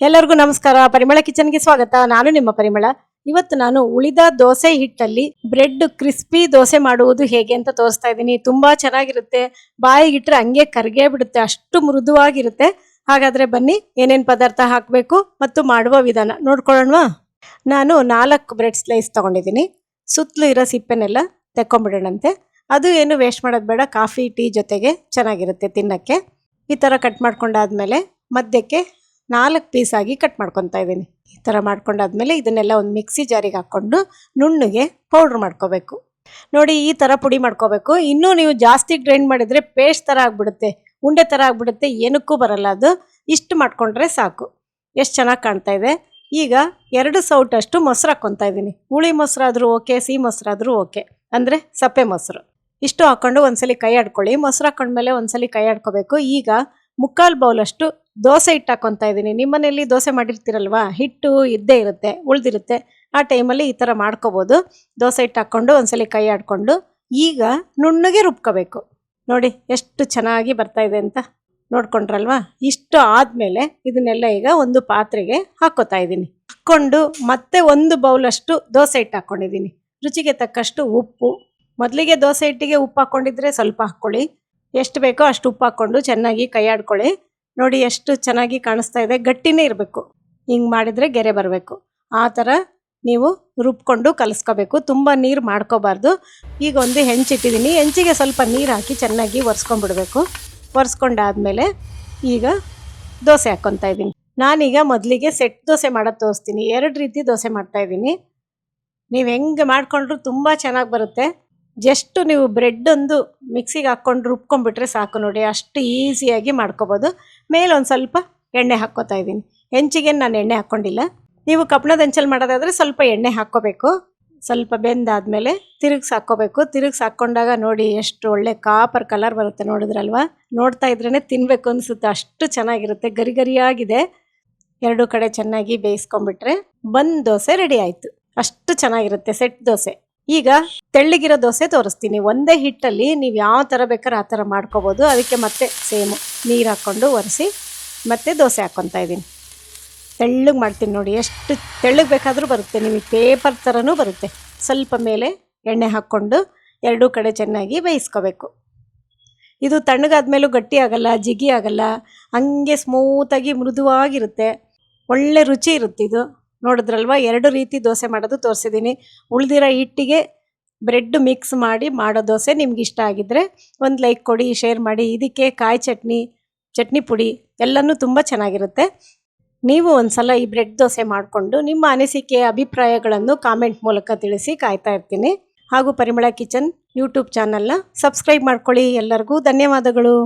ಎಲ್ಲರಿಗೂ ನಮಸ್ಕಾರ. ಪರಿಮಳ ಕಿಚನ್ಗೆ ಸ್ವಾಗತ. ನಾನು ನಿಮ್ಮ ಪರಿಮಳ. ಇವತ್ತು ನಾನು ಉಳಿದ ದೋಸೆ ಹಿಟ್ಟಲ್ಲಿ ಬ್ರೆಡ್ ಕ್ರಿಸ್ಪಿ ದೋಸೆ ಮಾಡುವುದು ಹೇಗೆ ಅಂತ ತೋರಿಸ್ತಾ ಇದ್ದೀನಿ. ತುಂಬಾ ಚೆನ್ನಾಗಿರುತ್ತೆ. ಬಾಯಿಗಿಟ್ರೆ ಹಂಗೆ ಕರ್ಗೇ ಬಿಡುತ್ತೆ. ಅಷ್ಟು ಮೃದುವಾಗಿರುತ್ತೆ. ಹಾಗಾದ್ರೆ ಬನ್ನಿ, ಏನೇನು ಪದಾರ್ಥ ಹಾಕಬೇಕು ಮತ್ತು ಮಾಡುವ ವಿಧಾನ ನೋಡ್ಕೊಳ್ಳೋಣವಾ? ನಾನು ನಾಲ್ಕು ಬ್ರೆಡ್ ಸ್ಲೈಸ್ ತಗೊಂಡಿದ್ದೀನಿ. ಸುತ್ತಲೂ ಇರೋ ಸಿಪ್ಪೆನೆಲ್ಲ ತೆಕ್ಕೊಂಬಿಡೋಣಂತೆ. ಅದು ಏನು ವೇಸ್ಟ್ ಮಾಡೋದು ಬೇಡ. ಕಾಫಿ, ಟೀ ಜೊತೆಗೆ ಚೆನ್ನಾಗಿರುತ್ತೆ ತಿನ್ನಕ್ಕೆ. ಈ ಥರ ಕಟ್ ಮಾಡ್ಕೊಂಡಾದ್ಮೇಲೆ ಮಧ್ಯಕ್ಕೆ ನಾಲ್ಕು ಪೀಸ್ ಆಗಿ ಕಟ್ ಮಾಡ್ಕೊತಾ ಇದ್ದೀನಿ. ಈ ಥರ ಮಾಡ್ಕೊಂಡಾದ್ಮೇಲೆ ಇದನ್ನೆಲ್ಲ ಒಂದು ಮಿಕ್ಸಿ ಜಾರಿಗೆ ಹಾಕ್ಕೊಂಡು ನುಣ್ಣಗೆ ಪೌಡ್ರ್ ಮಾಡ್ಕೋಬೇಕು. ನೋಡಿ ಈ ಥರ ಪುಡಿ ಮಾಡ್ಕೋಬೇಕು. ಇನ್ನೂ ನೀವು ಜಾಸ್ತಿ ಗ್ರೈಂಡ್ ಮಾಡಿದರೆ ಪೇಸ್ಟ್ ಥರ ಆಗಿಬಿಡುತ್ತೆ, ಉಂಡೆ ಥರ ಆಗಿಬಿಡುತ್ತೆ, ಏನಕ್ಕೂ ಬರಲ್ಲ ಅದು. ಇಷ್ಟು ಮಾಡ್ಕೊಂಡ್ರೆ ಸಾಕು. ಎಷ್ಟು ಚೆನ್ನಾಗಿ ಕಾಣ್ತಾ ಇದೆ. ಈಗ ಎರಡು ಸೌಟಷ್ಟು ಮೊಸರು ಹಾಕ್ಕೊತಾ ಇದ್ದೀನಿ. ಹುಳಿ ಮೊಸರಾದರೂ ಓಕೆ, ಸಿಹಿ ಮೊಸರಾದರೂ ಓಕೆ. ಅಂದರೆ ಸಪ್ಪೆ ಮೊಸರು. ಇಷ್ಟು ಹಾಕ್ಕೊಂಡು ಒಂದ್ಸಲಿ ಕೈ ಆಡ್ಕೊಳ್ಳಿ. ಮೊಸರು ಹಾಕೊಂಡ್ಮೇಲೆ ಒಂದ್ಸಲಿ ಕೈ ಆಡ್ಕೋಬೇಕು. ಈಗ ಮುಕ್ಕಾಲು ಬೌಲಷ್ಟು ದೋಸೆ ಹಿಟ್ಟು ಹಾಕ್ಕೊತಾ ಇದ್ದೀನಿ ನಿಮ್ಮನೇಲಿ ದೋಸೆ ಮಾಡಿರ್ತೀರಲ್ವಾ? ಹಿಟ್ಟು ಇದ್ದೇ ಇರುತ್ತೆ, ಉಳಿದಿರುತ್ತೆ. ಆ ಟೈಮಲ್ಲಿ ಈ ಥರ ಮಾಡ್ಕೋಬೋದು. ದೋಸೆ ಹಿಟ್ಟು ಹಾಕ್ಕೊಂಡು ಒಂದ್ಸಲಿ ಕೈ ಆಡ್ಕೊಂಡು ಈಗ ನುಣ್ಣಗೆ ರುಬ್ಕೋಬೇಕು. ನೋಡಿ ಎಷ್ಟು ಚೆನ್ನಾಗಿ ಬರ್ತಾ ಇದೆ ಅಂತ ನೋಡ್ಕೊಂಡ್ರಲ್ವಾ? ಇಷ್ಟು ಆದಮೇಲೆ ಇದನ್ನೆಲ್ಲ ಈಗ ಒಂದು ಪಾತ್ರೆಗೆ ಹಾಕ್ಕೋತಾ ಇದ್ದೀನಿ. ಹಾಕ್ಕೊಂಡು ಮತ್ತೆ ಒಂದು ಬೌಲಷ್ಟು ದೋಸೆ ಹಿಟ್ಟು ಹಾಕ್ಕೊಂಡಿದ್ದೀನಿ ರುಚಿಗೆ ತಕ್ಕಷ್ಟು ಉಪ್ಪು. ಮೊದಲಿಗೆ ದೋಸೆ ಹಿಟ್ಟಿಗೆ ಉಪ್ಪು ಹಾಕ್ಕೊಂಡಿದ್ರೆ ಸ್ವಲ್ಪ ಹಾಕ್ಕೊಳ್ಳಿ. ಎಷ್ಟು ಬೇಕೋ ಅಷ್ಟು ಉಪ್ಪು ಹಾಕ್ಕೊಂಡು ಚೆನ್ನಾಗಿ ಕೈ ಆಡ್ಕೊಳ್ಳಿ. ನೋಡಿ ಎಷ್ಟು ಚೆನ್ನಾಗಿ ಕಾಣಿಸ್ತಾ ಇದೆ. ಗಟ್ಟಿನೇ ಇರಬೇಕು. ಹಿಂಗೆ ಮಾಡಿದರೆ ಗೆರೆ ಬರಬೇಕು. ಆ ಥರ ನೀವು ರುಬ್ಕೊಂಡು ಕಲಿಸ್ಕೋಬೇಕು. ತುಂಬ ನೀರು ಮಾಡ್ಕೋಬಾರ್ದು. ಈಗ ಒಂದು ಹೆಂಚಿಟ್ಟಿದ್ದೀನಿ. ಹೆಂಚಿಗೆ ಸ್ವಲ್ಪ ನೀರು ಹಾಕಿ ಚೆನ್ನಾಗಿ ಒರೆಸ್ಕೊಂಡ್ಬಿಡ್ಬೇಕು. ಒರೆಸ್ಕೊಂಡಾದ್ಮೇಲೆ ಈಗ ದೋಸೆ ಹಾಕ್ಕೊತಾ ಇದ್ದೀನಿ. ನಾನೀಗ ಮೊದಲಿಗೆ ಸೆಟ್ ದೋಸೆ ಮಾಡೋದು ತೋರಿಸ್ತೀನಿ. ಎರಡು ರೀತಿ ದೋಸೆ ಮಾಡ್ತಾ ಇದ್ದೀನಿ. ನೀವು ಹೆಂಗೆ ಮಾಡಿಕೊಂಡ್ರೂ ತುಂಬ ಚೆನ್ನಾಗಿ ಬರುತ್ತೆ. ಜಸ್ಟ್ ನೀವು ಬ್ರೆಡ್ ಒಂದು ಮಿಕ್ಸಿಗೆ ಹಾಕ್ಕೊಂಡು ರುಬ್ಕೊಂಡ್ಬಿಟ್ರೆ ಸಾಕು ನೋಡಿ, ಅಷ್ಟು ಈಸಿಯಾಗಿ ಮಾಡ್ಕೋಬೋದು. ಮೇಲೆ ಒಂದು ಸ್ವಲ್ಪ ಎಣ್ಣೆ ಹಾಕ್ಕೋತಾ ಇದ್ದೀನಿ. ಹೆಂಚಿಗೆ ನಾನು ಎಣ್ಣೆ ಹಾಕ್ಕೊಂಡಿಲ್ಲ. ನೀವು ಕಪ್ಪಣದ ಹೆಂಚಲ್ಲಿ ಮಾಡೋದಾದರೆ ಸ್ವಲ್ಪ ಎಣ್ಣೆ ಹಾಕ್ಕೋಬೇಕು. ಸ್ವಲ್ಪ ಬೆಂದಾದಮೇಲೆ ತಿರುಗ್ಸಿ ಹಾಕ್ಕೋಬೇಕು. ತಿರುಗ್ಸಿ ಹಾಕ್ಕೊಂಡಾಗ ನೋಡಿ ಎಷ್ಟು ಒಳ್ಳೆ ಕಾಪರ್ ಕಲರ್ ಬರುತ್ತೆ ನೋಡಿದ್ರಲ್ವಾ? ನೋಡ್ತಾ ಇದ್ರೇ ತಿನ್ನಬೇಕು ಅನಿಸುತ್ತೆ. ಅಷ್ಟು ಚೆನ್ನಾಗಿರುತ್ತೆ. ಗರಿ ಗರಿಯಾಗಿದೆ. ಎರಡು ಕಡೆ ಚೆನ್ನಾಗಿ ಬೇಯಿಸ್ಕೊಂಬಿಟ್ರೆ ಬಂದ್ ದೋಸೆ ರೆಡಿ ಆಯಿತು. ಅಷ್ಟು ಚೆನ್ನಾಗಿರುತ್ತೆ ಸೆಟ್ ದೋಸೆ. ಈಗ ತೆಳ್ಳಗಿರೋ ದೋಸೆ ತೋರಿಸ್ತೀನಿ. ಒಂದೇ ಹಿಟ್ಟಲ್ಲಿ ನೀವು ಯಾವ ಥರ ಬೇಕಾದ್ರೆ ಆ ಥರ ಮಾಡ್ಕೋಬೋದು. ಅದಕ್ಕೆ ಮತ್ತೆ ಸೇಮು ನೀರು ಹಾಕ್ಕೊಂಡು ಒರೆಸಿ ಮತ್ತೆ ದೋಸೆ ಹಾಕ್ಕೊತಾ ಇದ್ದೀನಿ. ತೆಳ್ಳಗೆ ಮಾಡ್ತೀನಿ ನೋಡಿ, ಎಷ್ಟು ತೆಳ್ಳಗೆ ಬೇಕಾದರೂ ಬರುತ್ತೆ. ನಿಮಗೆ ಪೇಪರ್ ಥರನೂ ಬರುತ್ತೆ. ಸ್ವಲ್ಪ ಮೇಲೆ ಎಣ್ಣೆ ಹಾಕ್ಕೊಂಡು ಎರಡೂ ಕಡೆ ಚೆನ್ನಾಗಿ ಬೇಯಿಸ್ಕೋಬೇಕು. ಇದು ತಣ್ಣಗಾದ್ಮೇಲೂ ಗಟ್ಟಿ ಆಗಲ್ಲ, ಜಿಗಿ ಆಗಲ್ಲ, ಹಂಗೆ ಸ್ಮೂತಾಗಿ ಮೃದುವಾಗಿರುತ್ತೆ. ಒಳ್ಳೆ ರುಚಿ ಇರುತ್ತೆ ಇದು. ನೋಡಿದ್ರಲ್ವ? ಎರಡು ರೀತಿ ದೋಸೆ ಮಾಡೋದು ತೋರಿಸಿದ್ದೀನಿ. ಉಳಿದಿರೋ ಹಿಟ್ಟಿಗೆ ಬ್ರೆಡ್ ಮಿಕ್ಸ್ ಮಾಡಿ ಮಾಡೋ ದೋಸೆ ನಿಮ್ಗೆ ಇಷ್ಟ ಆಗಿದ್ದರೆ ಒಂದು ಲೈಕ್ ಕೊಡಿ ಶೇರ್ ಮಾಡಿ. ಇದಕ್ಕೆ ಕಾಯಿ ಚಟ್ನಿ ಚಟ್ನಿ ಪುಡಿ ಎಲ್ಲನೂ ತುಂಬ ಚೆನ್ನಾಗಿರುತ್ತೆ. ನೀವು ಒಂದ್ಸಲ ಈ ಬ್ರೆಡ್ ದೋಸೆ ಮಾಡಿಕೊಂಡು ನಿಮ್ಮ ಅನಿಸಿಕೆ, ಅಭಿಪ್ರಾಯಗಳನ್ನು ಕಾಮೆಂಟ್ ಮೂಲಕ ತಿಳಿಸಿ ಕಾಯ್ತಾ ಇರ್ತೀನಿ. ಹಾಗೂ ಪರಿಮಳ ಕಿಚನ್ ಯೂಟ್ಯೂಬ್ ಚಾನಲ್ನ ಸಬ್ಸ್ಕ್ರೈಬ್ ಮಾಡ್ಕೊಳ್ಳಿ ಎಲ್ಲರಿಗೂ. ಧನ್ಯವಾದಗಳು.